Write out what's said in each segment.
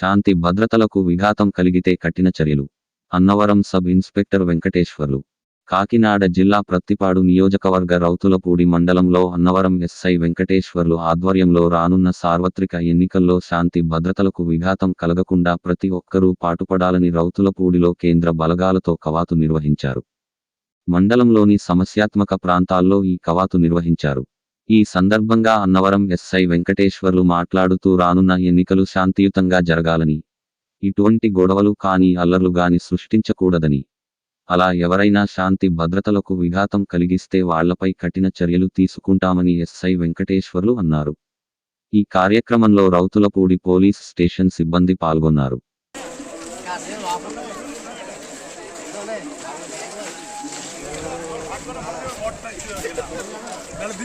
శాంతి భద్రతలకు విఘాతం కలిగితే కఠిన చర్యలు. Annavaram sub inspector Venkateswarlu. Kakinada జిల్లా ప్రత్తిపాడు నియోజకవర్గ రౌతులపూడి మండలంలో అన్నవరం ఎస్ఐ వెంకటేశ్వర్లు ఆధ్వర్యంలో రానున్న సార్వత్రిక ఎన్నికల్లో శాంతి భద్రతలకు విఘాతం కలగకుండా ప్రతి ఒక్కరూ పాటుపడాలని రౌతులపూడిలో కేంద్ర బలగాలతో కవాతు నిర్వహించారు. మండలంలోని సమస్యాత్మక ప్రాంతాల్లో ఈ కవాతు నిర్వహించారు. ఈ సందర్భంగా అన్నవరం ఎస్ఐ వెంకటేశ్వర్లు మాట్లాడుతూ రానున్న ఎన్నికలు శాంతియుతంగా జరగాలని ఇటువంటి గొడవలు కానీ అల్లర్లు గాని సృష్టించకూడదని. అలా ఎవరైనా శాంతి భద్రతలకు విఘాతం కలిగిస్తే వాళ్ళపై కఠిన చర్యలు తీసుకుంటామని ఎస్ఐ వెంకటేశ్వర్లు అన్నారు. ఈ కార్యక్రమంలో రౌతులపూడి పోలీస్ స్టేషన్ సిబ్బంది పాల్గొన్నారు.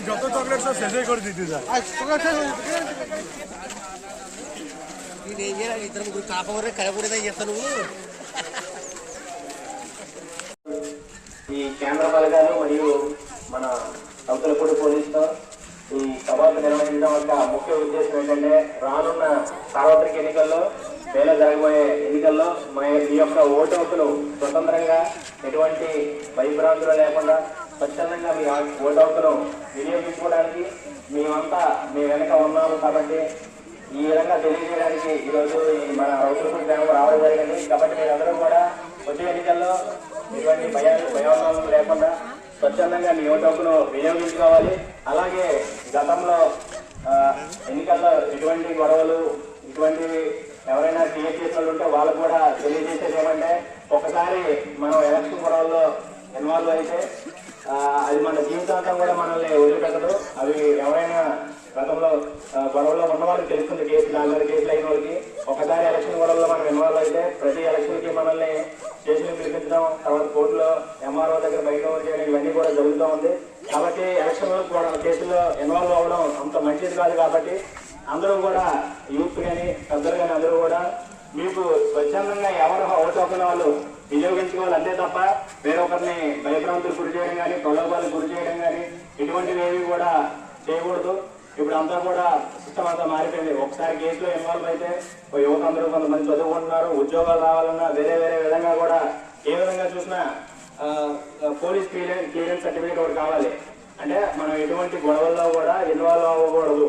যত চকলেট সব শেষই করে দিতে যা ఏం చేయాలి ఇద్దరు ముగ్గురు కాపవరే కలపూడేదా చేస్తాను నువ్వు ఈ కేంద్ర బలగాలు మరియు మన అవతలపూడి పోలీసుతో ఈ సభలు నిర్వహించడం యొక్క ముఖ్య ఉద్దేశం ఏంటంటే రానున్న సార్వత్రిక ఎన్నికల్లో వేళ జరగబోయే ఎన్నికల్లో మా మీ యొక్క ఓటు హక్కును స్వతంత్రంగా ఎటువంటి భయభ్రాంతులు లేకుండా స్వచ్ఛందంగా మీ ఓటు హక్కును వినియోగించుకోవడానికి మేమంతా మీ వెనక ఉన్నాము కాబట్టి ఈ విధంగా తెలియజేయడానికి ఈరోజు ఈ మన అవసరపూడి గ్రామం రావడం జరిగింది. కాబట్టి మీరందరూ కూడా వచ్చే ఎన్నికల్లో ఎటువంటి భయాలు భయోత్సవం లేకుండా స్వచ్ఛందంగా మీ ఓటు హక్కును వినియోగించుకోవాలి. అలాగే గతంలో ఎన్నికల్లో ఎటువంటి గొడవలు ఇటువంటివి క్రియేట్ చేసిన వాళ్ళు ఉంటే వాళ్ళకు కూడా తెలియజేసేది ఏమంటే ఒకసారి మనం ఎలక్షన్ గొడవల్లో ఇన్వాల్వ్ అయితే అది మన జీవితాంతం కూడా మనల్ని వదిలిపెట్టదు. అవి ఎవరైనా గతంలో ఆ, గొడవలో ఉన్న వాళ్ళకి తెలుస్తుంది కేసు నాలుగు కేసులు అయిన వాళ్ళకి. ఒకసారి ఎలక్షన్ గొడవలో మనం ఇన్వాల్వ్ అయితే ప్రతి ఎలక్షన్కి మనల్ని స్టేషన్ పిలిపించడం తర్వాత కోర్టులో ఎంఆర్ఓ దగ్గర బయట చేయడం ఇవన్నీ కూడా జరుగుతూ ఉంది. కాబట్టి ఎలక్షన్ కూడా కేసులో ఇన్వాల్వ్ అవ్వడం అంత మంచిది కాదు కాబట్టి అందరూ కూడా యూత్ కానీ పెద్దలు కానీ అందరూ కూడా మీకు స్వచ్ఛందంగా ఎవరు ఓటు అవుతున్న వాళ్ళు వినియోగించుకోవాలి అంతే తప్ప వేరొకరిని భయభ్రాంతులు గురి చేయడం కానీ ప్రలోభాలు గురి చేయడం కానీ ఇటువంటివి ఏవి కూడా చేయకూడదు. ఇప్పుడు అంతా కూడా సిస్టమ్ అంతా మారిపోయింది. ఒకసారి కేసులో ఇన్వాల్వ్ అయితే ఓ యువత అందరూ కొంతమంది చదువుకుంటున్నారు ఉద్యోగాలు రావాలన్నా వేరే వేరే విధంగా కూడా ఏ విధంగా చూసినా పోలీస్ క్లియరెన్స్ క్లియరెన్స్ సర్టిఫికేట్ ఒకటి కావాలి. అంటే మనం ఎటువంటి గొడవల్లో కూడా ఇన్వాల్వ్ అవ్వకూడదు.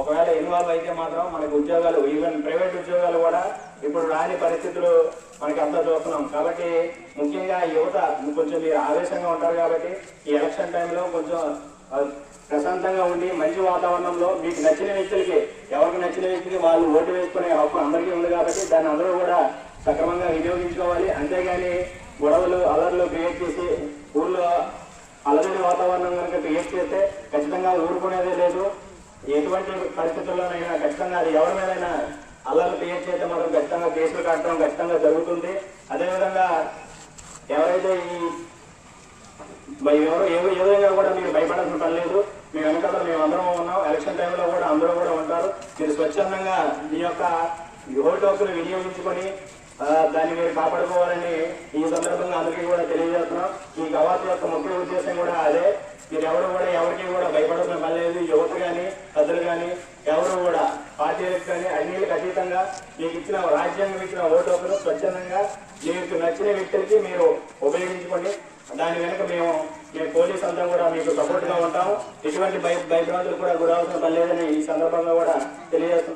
ఒకవేళ ఇన్వాల్వ్ అయితే మాత్రం మనకు ఉద్యోగాలు ఈవెన్ ప్రైవేట్ ఉద్యోగాలు కూడా ఇప్పుడు రాని పరిస్థితులు మనకి అంతా చూస్తున్నాం. కాబట్టి ముఖ్యంగా యువత కొంచెం మీరు ఆవేశంగా ఉంటారు కాబట్టి ఈ ఎలక్షన్ టైంలో కొంచెం ప్రశాంతంగా ఉండి మంచి వాతావరణంలో మీకు నచ్చిన వ్యక్తులకి ఎవరికి నచ్చిన వ్యక్తికి వాళ్ళు ఓటు వేసుకునే హక్కు అందరికీ ఉంది కాబట్టి దాన్ని అందరూ కూడా సక్రమంగా వినియోగించుకోవాలి. అంతేగాని గొడవలు అలర్లు క్రియేట్ చేసి ఊళ్ళో అలజడి వాతావరణం కనుక క్రియేట్ చేస్తే ఖచ్చితంగా ఊరుకునేదే లేదు. ఎటువంటి పరిస్థితుల్లోనైనా ఖచ్చితంగా అది ఎవరి మీదైనా అల్లర్లు క్రియేట్ చేస్తే మనం ఖచ్చితంగా కేసులు కట్టడం ఖచ్చితంగా జరుగుతుంది. అదేవిధంగా ఎవరైతే ఈ ఎవరు ఏ విధంగా కూడా మీరు భయపడాల్సిన పని లేదు. మీ వెనకాల మేము అందరం ఉన్నాం. ఎలక్షన్ టైంలో కూడా అందరూ కూడా ఉంటారు. మీరు స్వచ్ఛందంగా మీ యొక్క ఓటు హక్కును వినియోగించుకొని దాన్ని మీరు కాపాడుకోవాలని ఈ సందర్భంగా అందరికీ కూడా తెలియజేస్తున్నాం ఈ కవాతు యొక్క ముఖ్య ఉద్దేశం కూడా అదే మీరు ఎవరు కూడా ఎవరికి కూడా భయపడాల్సిన పని లేదు యువత కానీ పెద్దలు కానీ ఎవరు కూడా పార్టీలకు కానీ అన్నిటికి అతీతంగా మీకు ఇచ్చిన రాజ్యాంగం ఇచ్చిన ఓటు హక్కును స్వచ్ఛందంగా మీకు నచ్చిన వ్యక్తులకి మీరు ఉపయోగించుకోండి. దాని వెనుక మేము మేము పోలీస్ అంతా కూడా మీకు సపోర్ట్గా ఉంటాము. ఎటువంటి భయ భయభ్రాంతులు కూడా గురవలసిన పని లేదని ఈ సందర్భంగా కూడా తెలియజేస్తున్నాం.